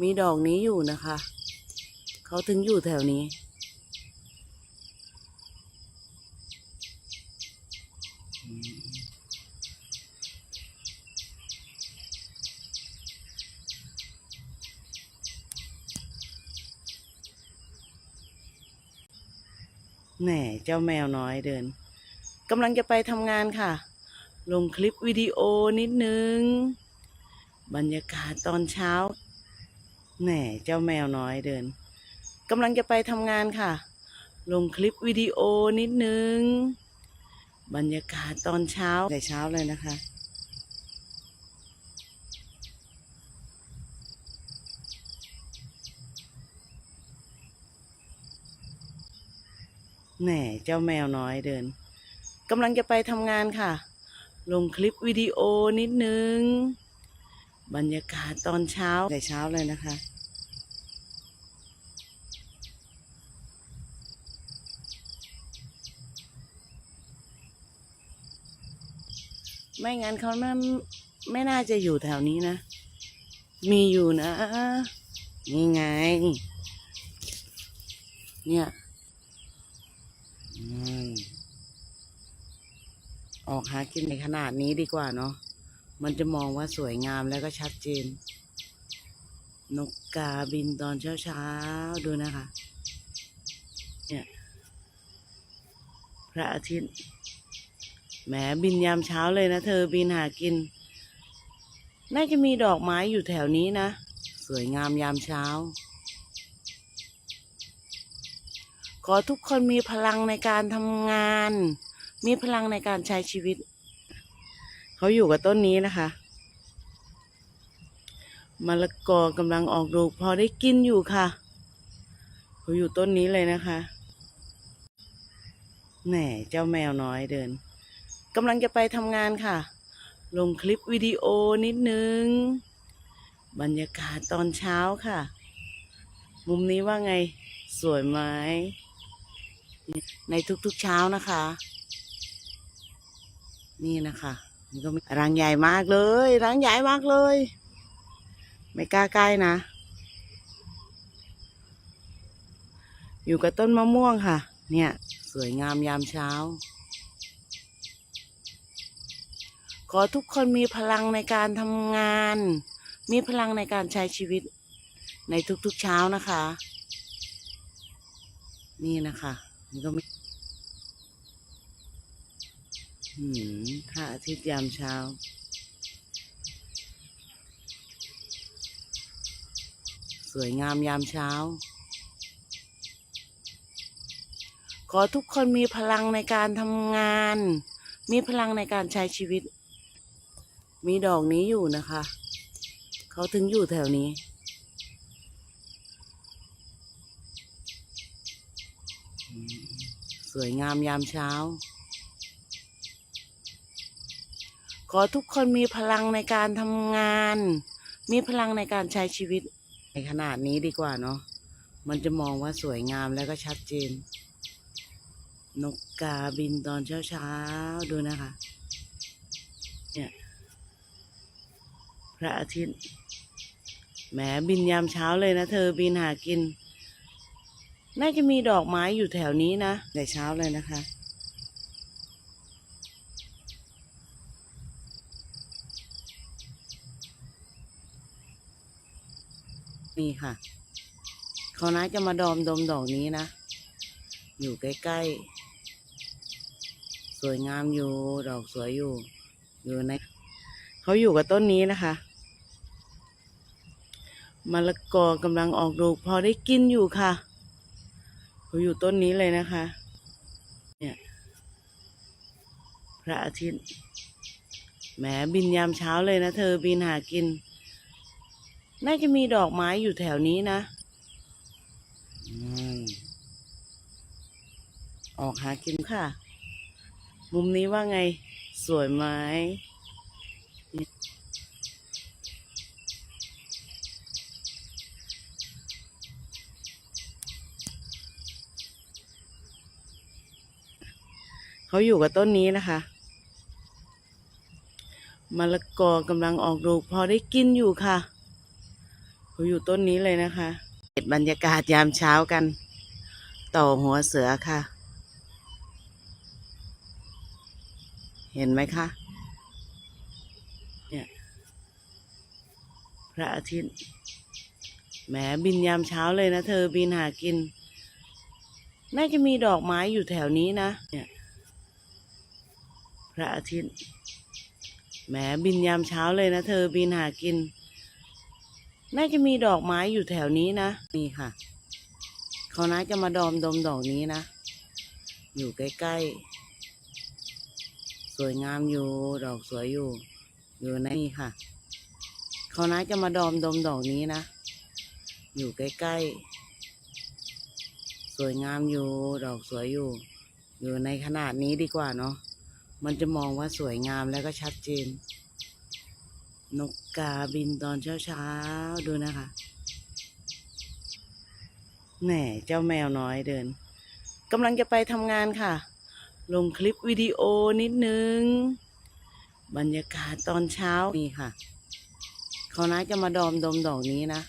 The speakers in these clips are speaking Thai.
มีดอกนี้อยู่นะคะ เขาถึงอยู่แถวนี้ แหน่เจ้าแมวน้อยเดินกำลังจะไปทำงานค่ะ ลงคลิปวิดีโอนิดนึง บรรยากาศตอนเช้า แหน่เจ้าแมวน้อยเดินกำลังจะไปทำงานค่ะ ลงคลิปวิดีโอนิดนึง บรรยากาศตอนเช้าแต่เช้าเลยนะคะ แหน่เจ้าแมวน้อยเดินกำลังจะไปทำงานค่ะ ลงคลิปวิดีโอนิดนึง บรรยากาศตอนเช้าแต่เช้าเลยนะคะ ไม่งั้นเขาไม่ไม่น่าจะอยู่แถวนี้นะ มีอยู่นะ นี่ไง เนี่ยอืมออกหากินในขนาดนี้ดีกว่าเนาะ มันจะมองว่าสวยงามแล้วก็ชัดเจน นกกาบินตอนเช้าเช้าๆ ดูนะคะ เนี่ย พระอาทิตย์แหมบินยามเช้าเลยนะเธอบินหากิน น่าจะมีดอกไม้อยู่แถวนี้นะ สวยงามยามเช้า ขอทุกคนมีพลังในการทำงาน มีพลังในการใช้ชีวิต เขาอยู่กับต้นนี้นะคะมะละกอกำลังออกดอกพอได้กินอยู่ค่ะเขาอยู่ต้นนี้เลยนะคะแหน่เจ้าแมวน้อยเดินกำลังจะไปทำงานค่ะ ลงคลิปวิดีโอนิดนึง บรรยากาศตอนเช้าค่ะ มุมนี้ว่าไงสวยไหมในทุกๆเช้านะคะ นี่นะคะ นก็รังใหญ่มากเลย รังใหญ่มากเลย ไม่กล้าใกล้นะ อยู่กับต้นมะม่วงค่ะ เนี่ย สวยงามยามเช้า ขอทุกคนมีพลังในการทำงาน มีพลังในการใช้ชีวิตในทุกๆเช้านะคะ นี่นะคะมันก็มี พระอาทิตย์ยามเช้า สวยงามยามเช้า ขอทุกคนมีพลังในการทำงาน มีพลังในการใช้ชีวิต มีดอกนี้อยู่นะคะ เขาถึงอยู่แถวนี้สวยงามยามเช้า ขอทุกคนมีพลังในการทำงาน มีพลังในการใช้ชีวิต ในขนาดนี้ดีกว่าเนาะมันจะมองว่าสวยงามแล้วก็ชัดเจน นกกาบินตอนเช้าๆ ดูนะคะ เนี่ย พระอาทิตย์แหมบินยามเช้าเลยนะเธอบินหากิน น่าจะมีดอกไม้อยู่แถวนี้นะแต่เช้าเลยนะคะ นี่ค่ะ เขาน่าจะมาดอมดมดอกนี้นะ อยู่ใกล้ๆ สวยงามอยู่ ดอกสวยอยู่ อยู่ใน เขาอยู่กับต้นนี้นะคะมะละกอกำลังออกดอกพอได้กินอยู่ค่ะ เขาอยู่ต้นนี้เลยนะคะ เนี่ย พระอาทิตย์แหมบินยามเช้าเลยนะเธอบินหากิน น่าจะมีดอกไม้อยู่แถวนี้นะอืมออกหากินค่ะ มุมนี้ว่าไง สวยไหมเขาอยู่กับต้นนี้นะคะมะละกอกำลังออกดอกพอได้กินอยู่ค่ะ เขาอยู่ต้นนี้เลยนะคะเห็นบรรยากาศยามเช้ากัน ต่อหัวเสือค่ะ เห็นไหมคะเนี่ยพระอาทิตย์แหมบินยามเช้าเลยนะเธอบินหากิน น่าจะมีดอกไม้อยู่แถวนี้นะเนี่ยพระอาทิตย์แหมบินยามเช้าเลยนะเธอบินหากิน น่าจะมีดอกไม้อยู่แถวนี้นะ นี่ค่ะ เขาน่าจะมาดอมดมดอกนี้นะ อยู่ใกล้ๆ สวยงามอยู่ ดอกสวยอยู่ อยู่ในนี่ค่ะ เขาน่าจะมาดอมดมดอกนี้นะ อยู่ใกล้ๆ สวยงามอยู่ ดอกสวยอยู่ อยู่ในขนาดนี้ดีกว่าเนาะ มันจะมองว่าสวยงามแล้วก็ชัดเจน นก กาบินตอนเช้าเช้าๆ ดูนะคะแหน่เจ้าแมวน้อยเดินกำลังจะไปทำงานค่ะ ลงคลิปวิดีโอนิดนึง บรรยากาศตอนเช้านี่ค่ะ เขาน่าจะมาดอมดมดอกนี้นะ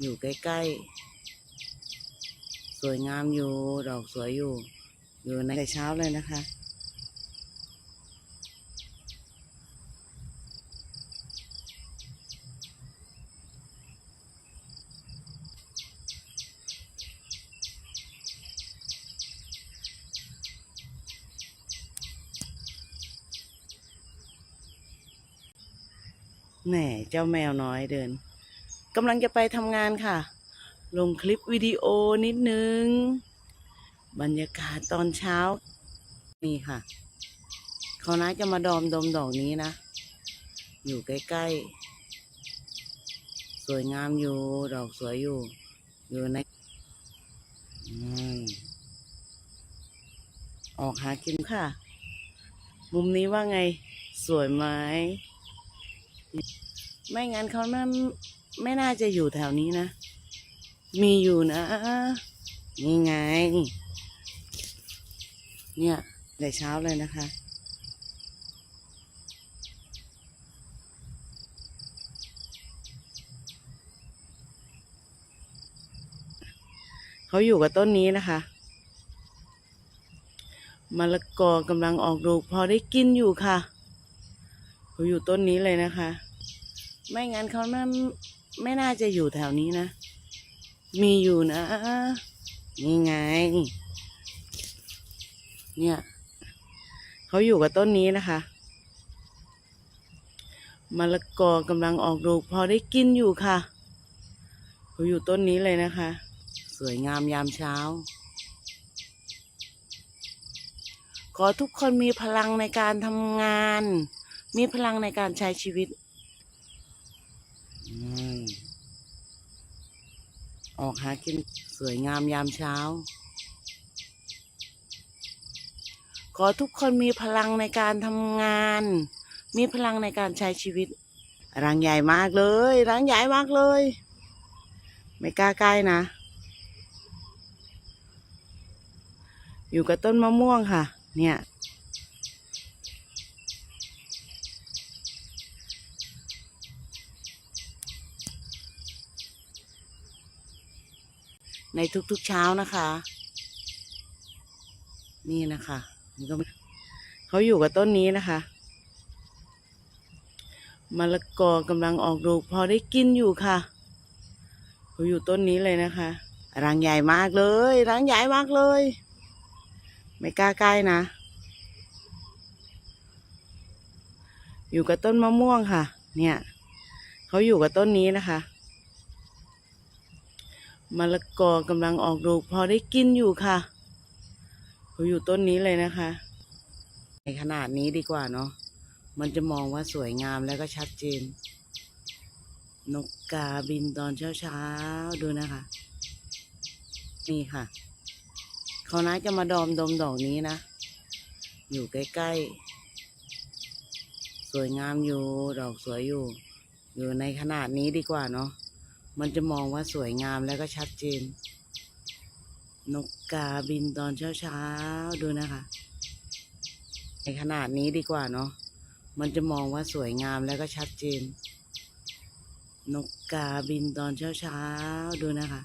อยู่ใกล้ๆ สวยงามอยู่ ดอกสวยอยู่ อยู่ในแต่เช้าเลยนะคะ แหน่เจ้าแมวน้อยเดินกำลังจะไปทำงานค่ะ ลงคลิปวิดีโอนิดนึง บรรยากาศตอนเช้า นี่ค่ะเขาน่าจะมาดอมดมดอกนี้นะ อยู่ใกล้ๆ สวยงามอยู่ ดอกสวยอยู่ อยู่ในอออกหากินค่ะ มุมนี้ว่าไง สวยไหม ไม่งั้นเขาไม่ไม่น่าจะอยู่แถวนี้นะ มีอยู่นะ นี่ไง เนี่ยแต่เช้าเลยนะคะเขาอยู่กับต้นนี้นะคะมะละกอกำลังออกลูกพอได้กินอยู่ค่ะเขาอยู่ต้นนี้เลยนะคะ ไม่งั้นเขาไม่ไม่น่าจะอยู่แถวนี้นะ มีอยู่นะ นี่ไง เนี่ย เขาอยู่กับต้นนี้นะคะมะละกอกำลังออกลูกพอได้กินอยู่ค่ะ เขาอยู่ต้นนี้เลยนะคะ สวยงามยามเช้า ขอทุกคนมีพลังในการทำงาน มีพลังในการใช้ชีวิต อออกหากินสวยงามยามเช้า ขอทุกคนมีพลังในการทำงาน มีพลังในการใช้ชีวิต รังใหญ่มากเลยรังใหญ่มากเลย ไม่กล้าใกล้นะ อยู่กับต้นมะม่วงค่ะ เนี่ย ในทุกๆเช้านะคะ นี่นะคะนี่ก็เขาอยู่กับต้นนี้นะคะมะละกอกำลังออกลูกพอได้กินอยู่ค่ะเขาอยู่ต้นนี้เลยนะคะรังใหญ่มากเลยรังใหญ่มากเลย ไม่กล้าใกล้นะ อยู่กับต้นมะม่วงค่ะ เนี่ยเขาอยู่กับต้นนี้นะคะ มะละกอกำลังออกลูกพอได้กินอยู่ค่ะเขาอยู่ต้นนี้เลยนะคะ ในขนาดนี้ดีกว่าเนาะมันจะมองว่าสวยงามแล้วก็ชัดเจน นกกาบินตอนเช้าๆ ดูนะคะ นี่ค่ะ เขาน่าจะมาดอมดมดอกนี้นะ อยู่ใกล้ๆ สวยงามอยู่ ดอกสวยอยู่ อยู่ในขนาดนี้ดีกว่าเนาะ มันจะมองว่าสวยงามแล้วก็ชัดเจน นกกาบินตอนเช้าเช้าๆ ดูนะคะ ในขนาดนี้ดีกว่าเนาะ มันจะมองว่าสวยงามแล้วก็ชัดเจนนนกกาบินตอนเช้าๆ ดูนะคะ